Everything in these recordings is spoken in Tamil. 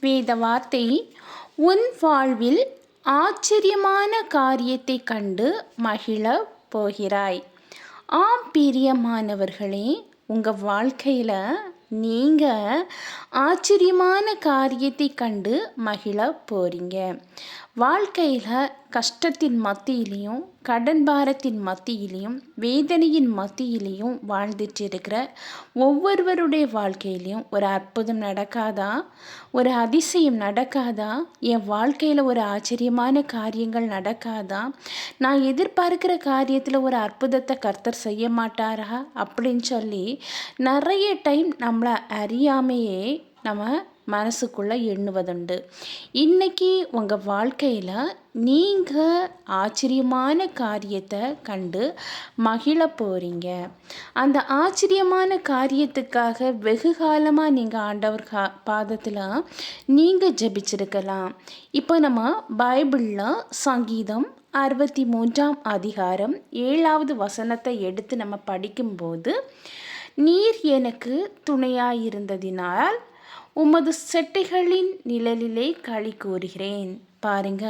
வேத வார்த்தை உன் வாழ்வில் ஆச்சரியமான காரியத்தை கண்டு மகிழ போகிறாய். ஆம் பிரியமானவர்களே உங்கள் வாழ்க்கையில் நீங்கள் ஆச்சரியமான காரியத்தை கண்டு மகிழ போகிறீங்க வாழ்க்கையில் கஷ்டத்தின் மத்தியிலையும் கடன் பாரத்தின் மத்தியிலையும் வேதனையின் மத்தியிலையும் வாழ்ந்துட்டு இருக்கிற ஒவ்வொருவருடைய வாழ்க்கையிலையும் ஒரு அற்புதம் நடக்காதா? ஒரு அதிசயம் நடக்காதா? என் வாழ்க்கையில் ஒரு ஆச்சரியமான காரியங்கள் நடக்காதா? நான் எதிர்பார்க்கிற காரியத்தில் ஒரு அற்புதத்தை கர்த்தர் செய்ய மாட்டாரா? அப்படின்னு சொல்லி நிறைய டைம் நம்மளை அறியாமையே நம்ம மனசுக்குள்ளே எண்ணுவதுண்டு. இன்றைக்கி உங்கள் வாழ்க்கையில் நீங்கள் ஆச்சரியமான காரியத்தை கண்டு மகிழ போகிறீங்க அந்த ஆச்சரியமான காரியத்துக்காக வெகு காலமாக நீங்கள் ஆண்டவர் கா பாதத்தில் நீங்கள் ஜபிச்சிருக்கலாம். இப்போ நம்ம பைபிளில் சங்கீதம் அறுபத்தி மூன்றாம் அதிகாரம் ஏழாவது வசனத்தை எடுத்து நம்ம படிக்கும்போது நீர் எனக்கு துணையாயிருந்ததினால் உமது செட்டிகளின் நிழலிலே களி கூறுகிறேன் பாருங்க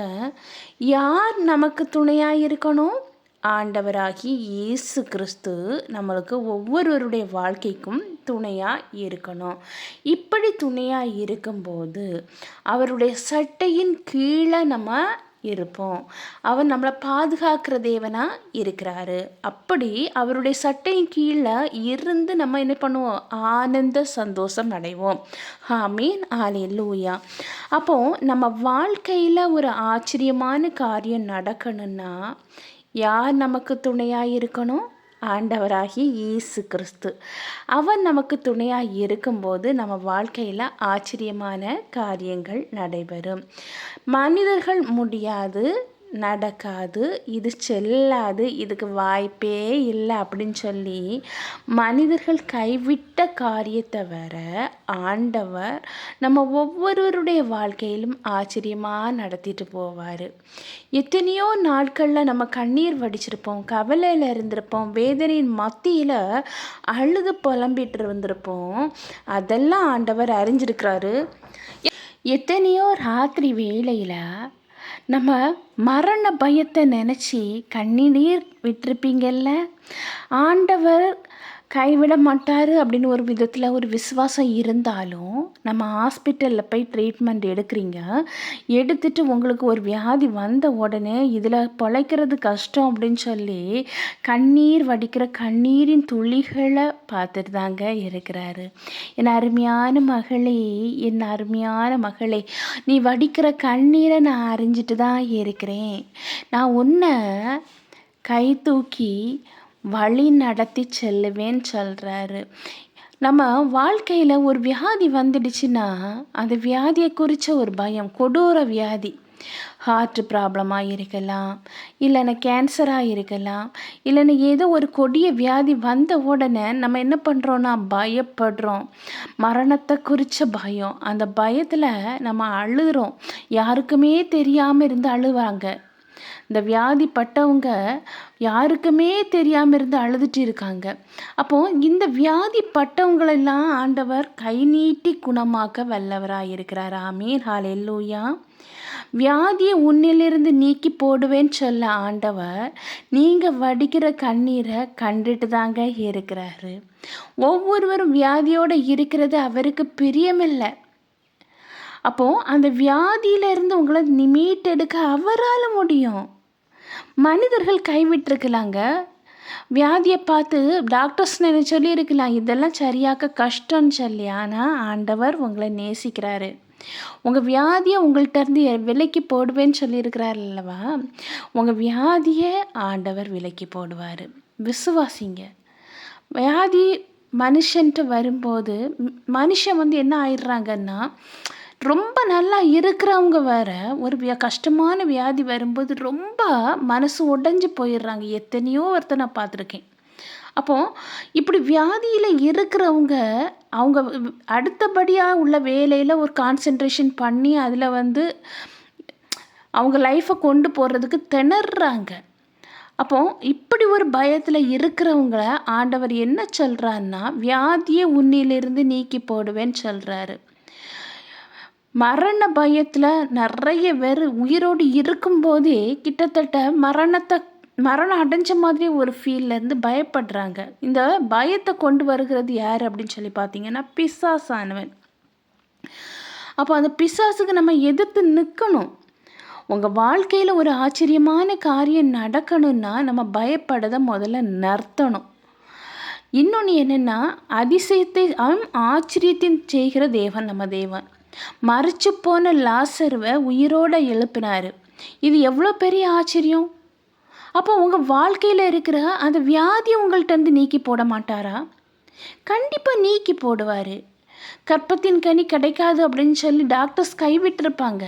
யார் நமக்கு துணையாக இருக்கணும் ஆண்டவராகி இயேசு கிறிஸ்து நம்மளுக்கு ஒவ்வொருவருடைய வாழ்க்கைக்கும் துணையாக இருக்கணும் இப்படி துணையாக இருக்கும்போது அவருடைய சட்டையின் கீழே நம்ம இருப்போம். அவர் நம்மளை பாதுகாக்கிற தேவனாக இருக்கிறாரு. அப்படி அவருடைய சட்டையின் கீழே இருந்து நம்ம என்ன பண்ணுவோம்? ஆனந்த சந்தோஷம் அடைவோம். ஆமீன். ஆலே லூயா அப்போது நம்ம வாழ்க்கையில் ஒரு ஆச்சரியமான காரியம் நடக்கணும்னா யார் நமக்கு துணையாக இருக்கணும்? ஆண்டவராகி இயேசு கிறிஸ்து. அவன் நமக்கு துணையாக இருக்கும்போது நம்ம வாழ்க்கையில் ஆச்சரியமான காரியங்கள் நடைபெறும். மனிதர்கள் முடியாது நடக்காது இது செல்லாது இதுக்கு வாய்ப்பே இல்லை அப்படின்னு சொல்லி மனிதர்கள் கைவிட்ட காரியத்தை வர ஆண்டவர் நம்ம ஒவ்வொருவருடைய வாழ்க்கையிலும் ஆச்சரியமாக நடத்திட்டு போவார். எத்தனையோ நாட்களில் நம்ம கண்ணீர் வடிச்சிருப்போம் கவலையில் இருந்திருப்போம் வேதனையின் மத்தியில் அழுது புலம்பிட்டு இருந்திருப்போம். அதெல்லாம் ஆண்டவர் அறிஞ்சிருக்கிறாரு. எத்தனையோ ராத்திரி வேளையில் நம்ம மரண பயத்தை நினச்சி கண்ணீர் விட்டுருப்பீங்கல்ல? ஆண்டவர் கைவிட மாட்டார் அப்படின்னு ஒரு விதத்தில் ஒரு விசுவாசம் இருந்தாலும் நம்ம ஹாஸ்பிட்டலில் போய் ட்ரீட்மெண்ட் எடுக்கிறீங்க. எடுத்துட்டு உங்களுக்கு ஒரு வியாதி வந்த உடனே இதில் பிழைக்கிறது கஷ்டம் அப்படின்னு சொல்லி கண்ணீர் வடிக்கிற கண்ணீரின் துளிகளை பார்த்துட்டு தாங்க இருக்கிறாரு. என் அருமையான மகளே என் அருமையான மகளே நீ வடிக்கிற கண்ணீரை நான் அறிஞ்சிட்டு தான் இருக்கிறேன். நான் உன்னை கை தூக்கி வழி நடத்தி செல்லுவேன்னு சொல்கிறாரு நம்ம வாழ்க்கையில் ஒரு வியாதி வந்துடுச்சுன்னா அந்த வியாதியை குறித்த ஒரு பயம் கொடூர வியாதி. ஹார்ட் ப்ராப்ளமாக இருக்கலாம் இல்லைன்னா கேன்சராக இருக்கலாம் இல்லைன்னா ஏதோ ஒரு கொடிய வியாதி வந்த உடனே நம்ம என்ன பண்ணுறோன்னா பயப்படுறோம். மரணத்தை குறித்த பயம். அந்த பயத்தில் நம்ம அழுகிறோம் யாருக்குமே தெரியாமல் இருந்து அழுவாங்க. இந்த வியாதிப்பட்டவங்க யாருக்குமே தெரியாமல் இருந்து அழுதுட்டு இருக்காங்க. அப்போது இந்த வியாதிப்பட்டவங்களெல்லாம் ஆண்டவர் கை நீட்டி குணமாக்க வல்லவராக இருக்கிறார். ஆமீர் ஹால் எல்லூயா வியாதியை உன்னிலிருந்து நீக்கி போடுவேன்னு சொல்ல ஆண்டவர் நீங்கள் வடிக்கிற கண்ணீரை கண்டுட்டு தாங்க இருக்கிறாரு. ஒவ்வொருவரும் வியாதியோடு இருக்கிறது அவருக்கு பிரியமில்லை. அப்போது அந்த வியாதியிலிருந்து உங்களை மீட்டெடுக்க அவரால் முடியும். மனிதர்கள் கைவிட்டிருக்கலாங்க. வியாதியை பார்த்து டாக்டர்ஸ் நினைச்சு சொல்லியிருக்கலாம் இதெல்லாம் சரியாக்க கஷ்டம்னு சொல்லி. ஆனால் ஆண்டவர் உங்களை நேசிக்கிறாரு. உங்கள் வியாதியை உங்கள்கிட்ட இருந்து விலைக்கு போடுவேன்னு சொல்லியிருக்கிறார் அல்லவா? உங்கள் வியாதியை ஆண்டவர் விலைக்கு போடுவார். விசுவாசிங்க. வியாதி மனுஷன்ட்டு வரும்போது மனுஷன் வந்து என்ன ஆயிடுறாங்கன்னா ரொம்ப நல்லா இருக்கிறவங்க வேற ஒரு வியா கஷ்டமான வியாதி வரும்போது ரொம்ப மனசு உடஞ்சி போயிடுறாங்க. எத்தனையோ ஒருத்தர் நான் பார்த்துருக்கேன். அப்போது இப்படி வியாதியில் இருக்கிறவங்க அவங்க அடுத்தபடியாக உள்ள வேலையில் ஒரு கான்சென்ட்ரேஷன் பண்ணி அதில் வந்து அவங்க லைஃப்பை கொண்டு போகிறதுக்கு திணறாங்க. அப்போ இப்படி ஒரு பயத்தில் இருக்கிறவங்கள ஆண்டவர் என்ன சொல்கிறாருன்னா வியாதியை உன்னிலிருந்து நீக்கி போடுவேன்னு சொல்கிறாரு மரண பயத்தில் நிறைய பேர் உயிரோடு இருக்கும்போதே கிட்டத்தட்ட மரணத்தை மரணம் அடைஞ்ச மாதிரி ஒரு ஃபீல்லேருந்து பயப்படுறாங்க. இந்த பயத்தை கொண்டு வருகிறது யார் அப்படின்னு சொல்லி பார்த்தீங்கன்னா பிசாசானவன். அப்போ அந்த பிசாசுக்கு நம்ம எதிர்த்து நிற்கணும் உங்கள் வாழ்க்கையில் ஒரு ஆச்சரியமான காரியம் நடக்கணும்னா நம்ம பயப்படதை முதல்ல நிறுத்தணும். இன்னொன்று என்னென்னா அதிசயத்தை ஆச்சரியத்தின் செய்கிற தேவன் நம்ம தேவன். மறைச்சு போன லாசருவை உயிரோடு எழுப்பினார். இது எவ்வளோ பெரிய ஆச்சரியம்? அப்போ உங்கள் வாழ்க்கையில் இருக்கிற அந்த வியாதி உங்கள்கிட்டருந்து நீக்கி போட மாட்டாரா? கண்டிப்பாக நீக்கி போடுவார். கற்பத்தின் கனி கிடைக்காது அப்படின்னு சொல்லி டாக்டர்ஸ் கைவிட்டிருப்பாங்க.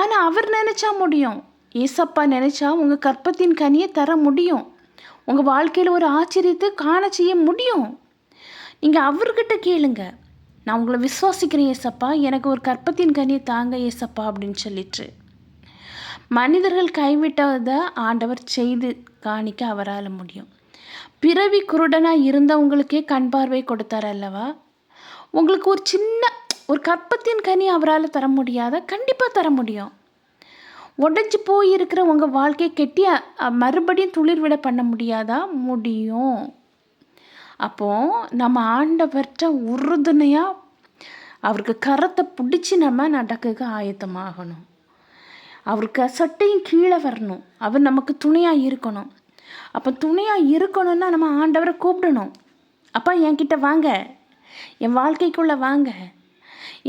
ஆனால் அவர் நினச்சா முடியும். ஏசப்பா நினச்சா உங்கள் கற்பத்தின் கனியை தர முடியும். உங்கள் வாழ்க்கையில் ஒரு ஆச்சரியத்தை காண செய்ய முடியும். நீங்கள் அவர்கிட்ட கேளுங்கள் நான் உங்களை விசுவாசிக்கிறேன் ஏசப்பா எனக்கு ஒரு கற்பத்தின் கனியை தாங்க ஏசப்பா அப்படின்னு சொல்லிட்டு மனிதர்கள் கைவிட்டதை ஆண்டவர் செய்து காணிக்க அவரால் முடியும். பிறவி குருடனாக இருந்தவங்களுக்கே கண் பார்வை கொடுத்தார் அல்லவா? உங்களுக்கு ஒரு சின்ன ஒரு கற்பத்தின் கனி அவரால் தர முடியாத கண்டிப்பாக தர முடியும். உடஞ்சி போயிருக்கிற உங்கள் வாழ்க்கையை கெட்டி மறுபடியும் துளிர் விட பண்ண முடியாதா? முடியும். அப்போது நம்ம ஆண்டவர்கிட்ட உறுதுணையாக அவருக்கு கரத்தை பிடிச்சி நம்ம நடக்குக்கு ஆயத்தமாகணும். அவருக்கு சட்டையும் கீழே வரணும். அவர் நமக்கு துணையாக இருக்கணும். அப்போ துணையாக இருக்கணும்னா நம்ம ஆண்டவரை கூப்பிடணும். அப்பா என்கிட்ட வாங்க. என் வாழ்க்கைக்குள்ளே வாங்க.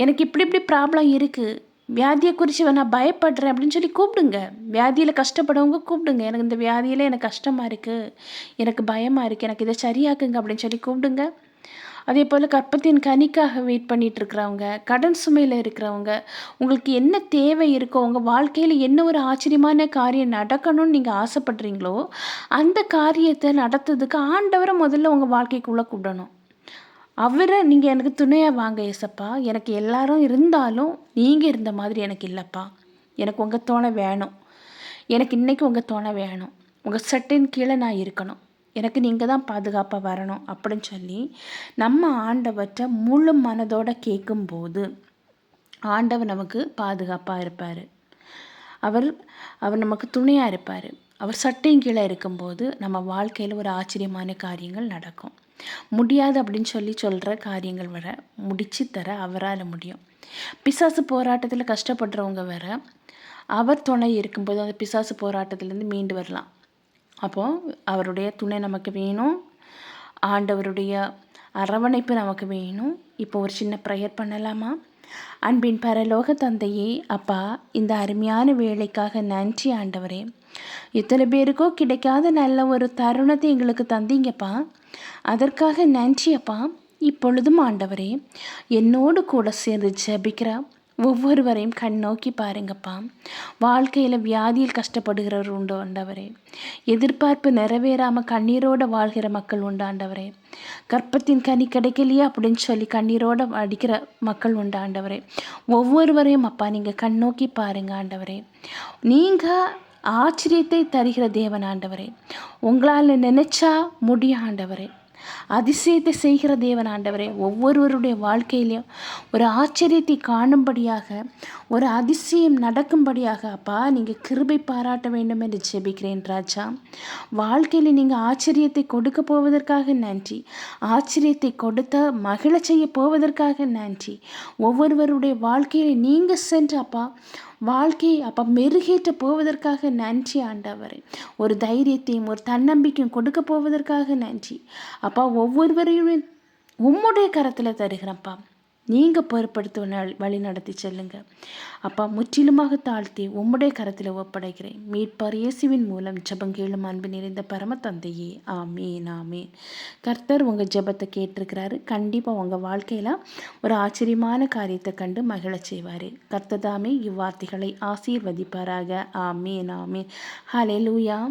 எனக்கு இப்படி இப்படி ப்ராப்ளம் இருக்குது வியாதியை குறித்து நான் பயப்படுறேன் அப்படின்னு சொல்லி கூப்பிடுங்க. வியாதியில் கஷ்டப்படவங்க கூப்பிடுங்க. எனக்கு இந்த வியாதியில் எனக்கு கஷ்டமாக இருக்குது எனக்கு பயமாக இருக்குது எனக்கு இதை சரியாக்குங்க அப்படின்னு சொல்லி கூப்பிடுங்க. அதே போல் கற்பத்தின் கனிக்காக வெயிட் பண்ணிகிட்ருக்கிறவங்க கடன் சுமையில் இருக்கிறவங்க உங்களுக்கு என்ன தேவை இருக்கோ உங்கள் வாழ்க்கையில் என்ன ஒரு ஆச்சரியமான காரியம் நடக்கணும்னு நீங்கள் ஆசைப்படுறீங்களோ அந்த காரியத்தை நடத்துறதுக்கு ஆண்டவரை முதல்ல உங்கள் வாழ்க்கைக்குள்ளே கூப்பிடணும். அவரை நீங்கள் எனக்கு துணையாக வாங்க ஏசப்பா. எனக்கு எல்லாரும் இருந்தாலும் நீங்கள் இருந்த மாதிரி எனக்கு இல்லைப்பா. எனக்கு உங்கள் தோணை வேணும். எனக்கு இன்றைக்கி உங்கள் தோணை வேணும். உங்கள் சட்டின் கீழே நான் இருக்கணும். எனக்கு நீங்கள் தான் பாதுகாப்பாக வரணும் அப்படின்னு சொல்லி நம்ம ஆண்டவற்றை முழு மனதோடு கேட்கும்போது ஆண்டவர் நமக்கு பாதுகாப்பாக இருப்பார். அவர் அவர் நமக்கு துணையாக இருப்பார். அவர் சட்டையும் கீழே இருக்கும்போது நம்ம வாழ்க்கையில் ஒரு ஆச்சரியமான காரியங்கள் நடக்கும். முடியாது அப்படின்னு சொல்லி சொல்கிற காரியங்கள் வர முடிச்சு தர அவரால் முடியும். பிசாசு போராட்டத்தில் கஷ்டப்படுறவங்க வர அவர் துணை இருக்கும்போது அந்த பிசாசு போராட்டத்துலேருந்து மீண்டு வரலாம். அப்போது அவருடைய துணை நமக்கு வேணும் ஆண்டவருடைய அரவணைப்பு நமக்கு வேணும். இப்போ ஒரு சின்ன ப்ரேயர் பண்ணலாமா? அன்பின் பரலோக தந்தையே அப்பா இந்த அருமையான வேலைக்காக நன்றி ஆண்டவரே. இத்தனை பேருக்கோ கிடைக்காத நல்ல ஒரு தருணத்தை எங்களுக்கு தந்தீங்கப்பா. அதற்காக நன்றி அப்பா. இப்பொழுதும் ஆண்டவரே என்னோடு கூட சேர்ந்து ஜபிக்கிற ஒவ்வொருவரையும் கண் நோக்கி பாருங்கப்பா. வாழ்க்கையில் வியாதியில் கஷ்டப்படுகிறவர் உண்டு ஆண்டவரே. எதிர்பார்ப்பு நிறைவேறாமல் கண்ணீரோடு வாழ்கிற மக்கள் உண்டு ஆண்டவரே. கற்பத்தின் கனி கிடைக்கலையா அப்படின்னு சொல்லி கண்ணீரோடு அடிக்கிற மக்கள் உண்டு ஆண்டவரே. ஒவ்வொருவரையும் அப்பா நீங்கள் கண் நோக்கி பாருங்க ஆண்டவரே. நீங்கள் ஆச்சரியத்தை தருகிற தேவன் ஆண்டவரே. உங்களால் நினைச்சா முடிய ஆண்டவரே. அதிசயத்தை செய்கிற தேவன் ஆண்டவரே. ஒவ்வொருவருடைய வாழ்க்கையிலையும் ஒரு ஆச்சரியத்தை காணும்படியாக ஒரு அதிசயம் நடக்கும்படியாக அப்பா நீங்கள் கிருபை பாராட்ட வேண்டும் என்று ஜெபிக்கிறேன் ராஜா. வாழ்க்கையில் நீங்கள் ஆச்சரியத்தை கொடுக்க போவதற்காக நன்றி. ஆச்சரியத்தை கொடுத்த மகிழ செய்ய போவதற்காக நன்றி. ஒவ்வொருவருடைய வாழ்க்கையில் நீங்கள் சென்று அப்பா வாழ்க்கையை அப்போ மெருகேற்ற போவதற்காக நன்றி ஆண்டவரே. ஒரு தைரியத்தையும் ஒரு தன்னம்பிக்கையும் கொடுக்க போவதற்காக நன்றி. அப்பா ஒவ்வொருவரையும் உம்முடைய கரத்தில் தருகிறப்பா நீங்கள் பொறுப்படுத்த வழி- நடத்தி செல்லுங்க. அப்பா முற்றிலுமாக தாழ்த்தி உம்முடைய கரத்தில் ஒப்படைக்கிறேன். மீட்பார் இயேசுவின் மூலம் ஜபங்கேளும் அன்பு நிறைந்த பரம தந்தையே ஆமீன் ஆமீன். கர்த்தர் உங்கள் ஜெபத்தை கேட்டிருக்கிறாரு. கண்டிப்பாக உங்கள் வாழ்க்கையில் ஒரு ஆச்சரியமான காரியத்தை கண்டு மகிழச் செய்வார். கர்த்ததாமே இவ்வார்த்தைகளை ஆசீர்வதிப்பாராக. ஆமீன் ஆமீன். ஹலே லூயா